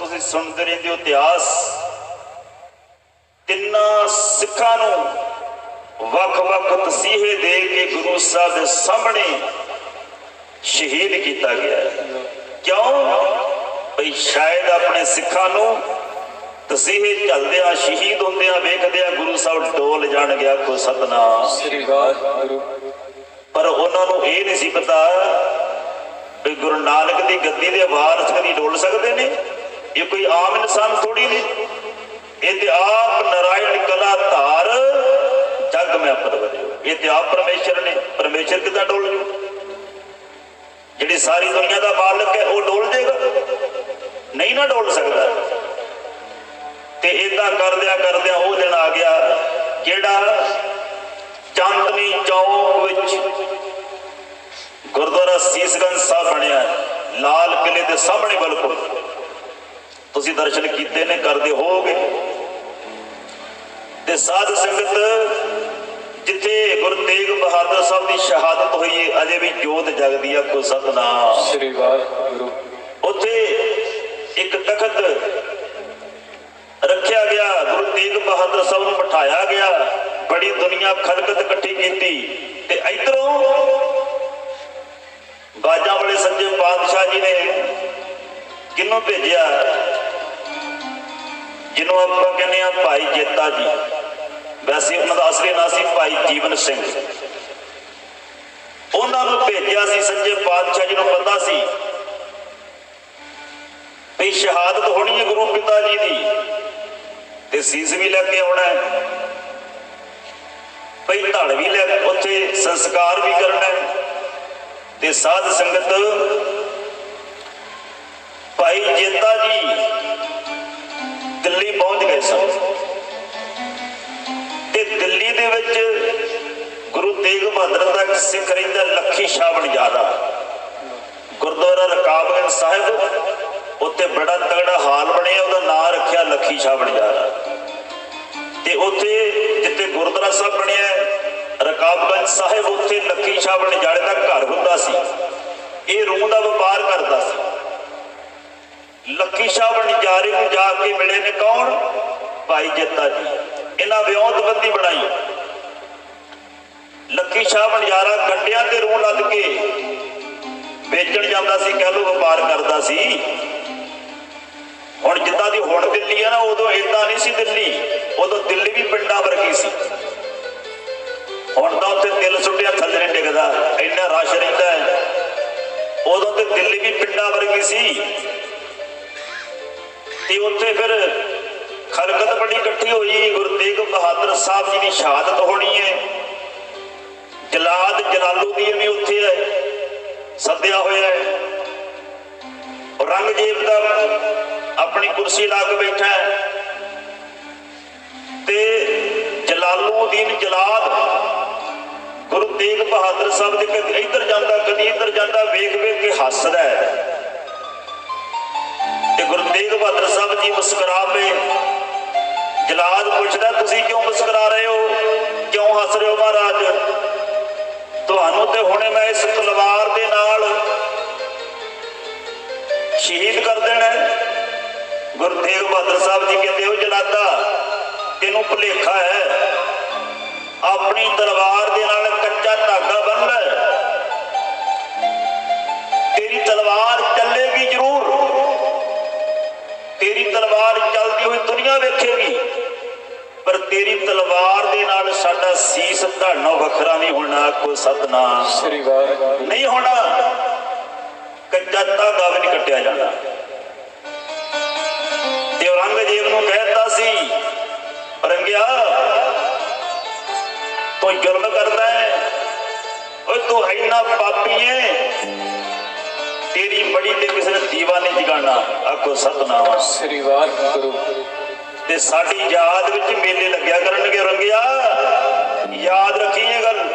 ਤੁਸੀਂ ਸੁਣਦੇ ਰਹਿੰਦੇ ਹੋ ਇਤਿਹਾਸ। ਤਿੰਨਾਂ ਸਿੱਖਾਂ ਨੂੰ ਵੱਖ-ਵੱਖ ਤਸੀਹੇ ਦੇ ਕੇ ਗੁਰੂ ਸਾਹਿਬ ਦੇ ਸਾਹਮਣੇ ਸ਼ਹੀਦ ਕੀਤਾ ਗਿਆ। ਕਿਉਂ? ਭਈ ਸ਼ਾਇਦ ਆਪਣੇ ਸਿੱਖਾਂ ਨੂੰ ਤਸੀਹੇ ਝੱਲਦਿਆਂ ਸ਼ਹੀਦ ਹੁੰਦਿਆਂ ਵੇਖਦਿਆਂ ਗੁਰੂ ਸਾਹਿਬ ਡੋਲ ਜਾਣ ਗਿਆ ਕੋ ਸਤਨਾਮ। ਸ੍ਰੀ ਵਾਹਿਗੁਰੂ। ਪਰ ਉਹਨਾਂ ਨੂੰ ਇਹ ਨਹੀਂ ਸੀ ਪਤਾ ਵੀ ਗੁਰੂ ਨਾਨਕ ਦੀ ਗੱਦੀ ਦੇ ਵਾਰਸ ਕਦੀ ਇਹ ਕੋਈ ਆਮ ਇਨਸਾਨ ਥੋੜੀ ਨੇ ਇਹ ਤੇ ਆਪ ਨਰਾਇਣ ਕਲਾ ਧਾਰ ਜਗ ਮੈਂ ਪਰਵਰਿਓ ਇਹ ਤੇ ਆਪ ਪਰਮੇਸ਼ਰ ਨੇ, ਪਰਮੇਸ਼ਰ ਕਿਦਾਂ ਡੋਲ ਜੂ? ਜਿਹੜੀ ਸਾਰੀ ਦੁਨੀਆ ਦਾ ਮਾਲਕ ਹੈ, ਉਹ ਡੋਲ ਜੇਗਾ? ਨਹੀਂ ਨਾ ਡੋਲ ਸਕਦਾ। ਤੇ ਇਦਾਂ ਕਰਦਿਆਂ ਕਰਦਿਆਂ ਉਹ ਦਿਨ ਆ ਗਿਆ, ਜਿਹੜਾ ਚਾਂਦਨੀ ਚੌਕ ਵਿੱਚ ਗੁਰਦੁਆਰਾ ਸੀਸਗੰਜ ਸਾਹਿਬ ਬਣਿਆ ਲਾਲ ਕਿਲੇ ਦੇ ਸਾਹਮਣੇ ਬਿਲਕੁਲ। ਤੁਸੀਂ ਦਰਸ਼ਨ ਕੀਤੇ ਨੇ ਕਰਦੇ ਹੋਵੋਗੇ। ਤੇ ਸਾਧ ਸੰਗਤ ਜਿੱਥੇ ਗੁਰੂ ਤੇਗ ਬਹਾਦਰ ਸਾਹਿਬ ਦੀ ਸ਼ਹਾਦਤ ਹੋਈ ਹੈ ਅਜੇ ਵੀ ਜੋਤ ਜਗਦੀ ਆ ਕੋ ਸਤਨਾਮ। ਸ੍ਰੀ ਵਾਹਿਗੁਰੂ। ਉੱਥੇ ਇੱਕ ਤਖਤ ਰੱਖਿਆ ਗਿਆ ਗੁਰੂ ਤੇਗ ਬਹਾਦਰ ਸਾਹਿਬ ਨੂੰ ਬਿਠਾਇਆ ਗਿਆ। ਬੜੀ ਦੁਨੀਆ ਖਲਕਤ ਇਕੱਠੀ ਕੀਤੀ। ਤੇ ਇਧਰੋਂ ਬਾਜਾਂ ਵਾਲੇ ਸੱਚੇ ਪਾਤਸ਼ਾਹ ਜੀ ਨੇ ਕਿਹਨੂੰ ਭੇਜਿਆ? ਜਿਹਨੂੰ ਆਪਾਂ ਕਹਿੰਦੇ ਆ ਭਾਈ ਜੇਤਾ ਜੀ। ਵੈਸੇ ਉਹਨਾਂ ਦਾ ਅਸਲੀ ਨਾਂ ਸੀ ਭਾਈ ਜੀਵਨ ਸਿੰਘ। ਉਹਨਾਂ ਨੂੰ ਭੇਜਿਆ ਸੀ ਸੱਚੇ ਪਾਤਸ਼ਾਹ ਜੀ ਨੂੰ ਪਤਾ ਸੀ ਵੀ ਸ਼ਹਾਦਤ ਹੋਣੀ ਹੈ ਗੁਰੂ ਪਿਤਾ ਜੀ ਦੀ। ਤੇ ਸੀਸ ਵੀ ਲੈ ਕੇ ਆਉਣਾ ਹੈ। ਭਈ ਧੜ ਵੀ ਲੈ ਉੱਥੇ ਸੰਸਕਾਰ ਵੀ ਕਰਨਾ ਤੇ ਸਾਧ ਸੰਗਤ, ਭਾਈ ਜੇਤਾ ਜੀ ਦਿੱਲੀ ਪਹੁੰਚ ਗਏ ਸਨ। ਤੇ ਦਿੱਲੀ ਦੇ ਵਿੱਚ ਗੁਰੂ ਤੇਗ ਬਹਾਦਰ ਦਾ ਸਿੱਖ ਰਹਿੰਦਾ ਲੱਖੀ ਸ਼ਾਹ ਬਣਜਾਦਾ ਗੁਰਦੁਆਰਾ ਰਕਾਬਗੰਜ ਸਾਹਿਬ ਉੱਥੇ ਬੜਾ ਤਗੜਾ ਹਾਲ ਬਣਿਆ ਉਹਦਾ ਨਾਂ ਰੱਖਿਆ ਲੱਖੀ ਸ਼ਾਹ ਬਣਜਾਰਾ ਤੇ ਉੱਥੇ ਜਿੱਥੇ ਗੁਰਦੁਆਰਾ ਸਾਹਿਬ ਬਣਿਆ ਹੈ, ਰਕਾਬਗੰਜ ਸਾਹਿਬ ਉੱਥੇ ਲੱਖੀ ਸ਼ਾਹ ਬਣਜਾਰੇ ਦਾ ਘਰ ਹੁੰਦਾ ਸੀ। ਇਹ ਰੂਹ ਦਾ ਵਪਾਰ ਕਰਦਾ ਸੀ। ਲੱਕੀ ਸ਼ਾਹ ਬਣਜਾਰੇ ਨੂੰ ਜਾ ਕੇ ਮਿਲੇ ਨੇ ਕੌਣ? ਭਾਈ ਜੱਤਾ ਜੀ। ਇਹਨਾਂ ਵਿਉਂਤਬੰਦੀ ਬਣਾਈ। ਲੱਖੀ ਸ਼ਾਹ ਬਣਜਾਰਾ ਗੱਡਿਆਂ ਤੇ ਰੂਹ ਲੱਦ ਕੇ ਵੇਚਣ ਜਾਂਦਾ ਸੀ, ਕਹਿ ਲੋ ਵਪਾਰ ਕਰਦਾ ਸੀ। ਹੁਣ ਜਿੱਦਾਂ ਦੀ ਹੁਣ ਦਿੱਲੀ ਆ ਨਾ, ਉਦੋਂ ਇਦਾਂ ਨਹੀਂ ਸੀ ਦਿੱਲੀ। ਉਦੋਂ ਦਿੱਲੀ ਵੀ ਪਿੰਡਾਂ ਵਰਗੀ ਸੀ। ਹੁਣ ਤਾਂ ਉੱਥੇ ਦਿਲ ਸੁੱਟਿਆ, ਥੱਲੇ ਨਹੀਂ ਡਿੱਗਦਾ। ਇੰਨਾ ਰਸ਼ ਰਹਿੰਦਾ ਉਦੋਂ ਤੇ ਦਿੱਲੀ ਵੀ ਪਿੰਡਾਂ ਵਰਗੀ ਸੀ। ਤੇ ਉੱਥੇ ਫਿਰ ਖਲਕਤ ਬੜੀ ਇਕੱਠੀ ਹੋਈ, ਗੁਰੂ ਤੇਗ ਬਹਾਦਰ ਸਾਹਿਬ ਜੀ ਦੀ ਸ਼ਹਾਦਤ ਹੋਣੀ ਹੈ। ਜਲਾਦ ਜਲਾਲੂਦੀਨ ਵੀ ਉੱਥੇ ਹੈ, ਸੱਦਿਆ ਹੋਇਆ ਹੈ। ਔਰੰਗਜ਼ੇਬ ਦਾ ਆਪਣੀ ਕੁਰਸੀ ਲਾ ਕੇ ਬੈਠਾ ਹੈ। ਤੇ ਜਲਾਲੂਦੀਨ ਜਲਾਦ ਗੁਰੂ ਤੇਗ ਬਹਾਦਰ ਸਾਹਿਬ ਦੇ ਕਦੇ ਇੱਧਰ ਜਾਂਦਾ, ਕਦੀ ਇੱਧਰ ਜਾਂਦਾ ਵੇਖ ਵੇਖ ਕੇ ਹੱਸਦਾ ਹੈ। ਤੇਗ ਬਹਾਦਰ ਸਾਹਿਬ ਜੀ ਮੁਸਕਰਾ ਪਏ। ਜਲਾਦ ਪੁੱਛਦਾ, ਤੁਸੀਂ ਕਿਉਂ ਮੁਸਕਰਾ ਰਹੇ ਹੋ? ਕਿਉਂ ਹੱਸ ਰਹੇ ਹੋ ਮਹਾਰਾਜ? ਤੁਹਾਨੂੰ ਤੇ ਹੁਣੇ ਮੈਂ ਇਸ ਤਲਵਾਰ ਦੇ ਨਾਲ ਸ਼ਹੀਦ ਕਰ ਦੇਣਾ ਗੁਰੂ ਤੇਗ ਬਹਾਦਰ ਸਾਹਿਬ ਜੀ ਕਹਿੰਦੇ ਹੋ ਜਲਾਦਾ, ਤੈਨੂੰ ਭੁਲੇਖਾ ਹੈ। ਆਪਣੀ ਤਲਵਾਰ ਦੇ ਨਾਲ ਕੱਚਾ ਧਾਗਾ ਬੰਨ ਲੈ। ਤੇਰੀ ਤਲਵਾਰ ਤੇਰੀ ਤਲਵਾਰ ਚੱਲਦੀ ਹੋਈ ਦੁਨੀਆ ਵੇਖੇਗੀ। ਪਰ ਤੇਰੀ ਤਲਵਾਰ ਦੇ ਨਾਲ ਸਾਡਾ ਸੀਸ ਧੜਨੋਂ ਵੱਖਰਾ ਨਹੀਂ ਹੋਣਾ ਕੋ ਸਤਨਾਮ ਸ੍ਰੀ ਵਾਹਿਗੁਰੂ ਨਹੀਂ ਹੋਣਾ। ਕੱਚਾ ਧਾਗਾ ਵੀ ਨਹੀਂ ਕੱਟਿਆ ਜਾਣਾ ਤੇ ਔਰੰਗਜ਼ੇਬ ਨੂੰ ਕਹਿਤਾ ਸੀ ਰੰਗਿਆ ਤੂੰ ਜ਼ੁਲਮ ਕਰਦਾ ਹੈ। ਓਏ ਤੂੰ ਇੰਨਾ ਪਾਪੀ ਹੈ। ਤੇਰੀ ਬੜੀ ਤੇ ਕਿਸੇ ਨੇ ਦੀਵਾ ਨਹੀਂ ਜਗਾਣਾ ਆਖੋ ਸਤਨਾਮ। ਸ੍ਰੀ ਵਾਹਿਗੁਰੂ। ਤੇ ਸਾਡੀ ਯਾਦ ਵਿੱਚ ਮੇਲੇ ਲੱਗਿਆ ਕਰਨਗੇ ਰੰਗਿਆ। ਯਾਦ ਰੱਖੀ ਇਹ ਗੱਲ।